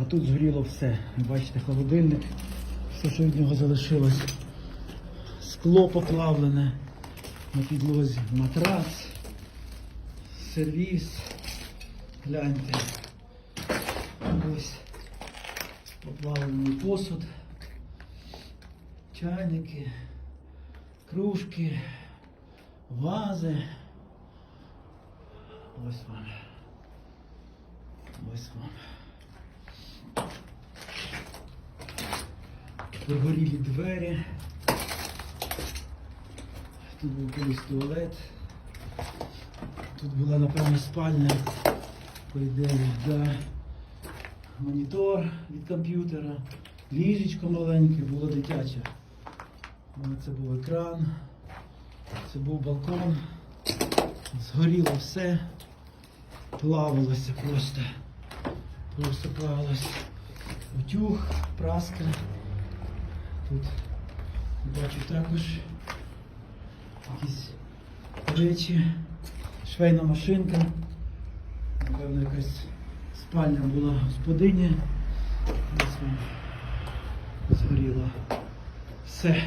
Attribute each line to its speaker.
Speaker 1: А тут згоріло все. Бачите, холодильник, все, що від нього залишилось. Скло поплавлене на підлозі, матрац, сервіс. Гляньте. Ось поплавлений посуд, чайники, кружки, вази. Ось вам. Ось вам. Прогорілі двері. Тут був колись туалет. Тут була, напевно, спальня. По ідеї, да. Монітор від комп'ютера. Ліжечко маленьке, було дитяче. Це був екран. Це був балкон. Згоріло все. Плавилося просто. Просто плавилось. Утюг, праска. Тут бачу також якісь речі, швейна машинка. Напевно, якась спальня була господиня. Ось згоріло. Все.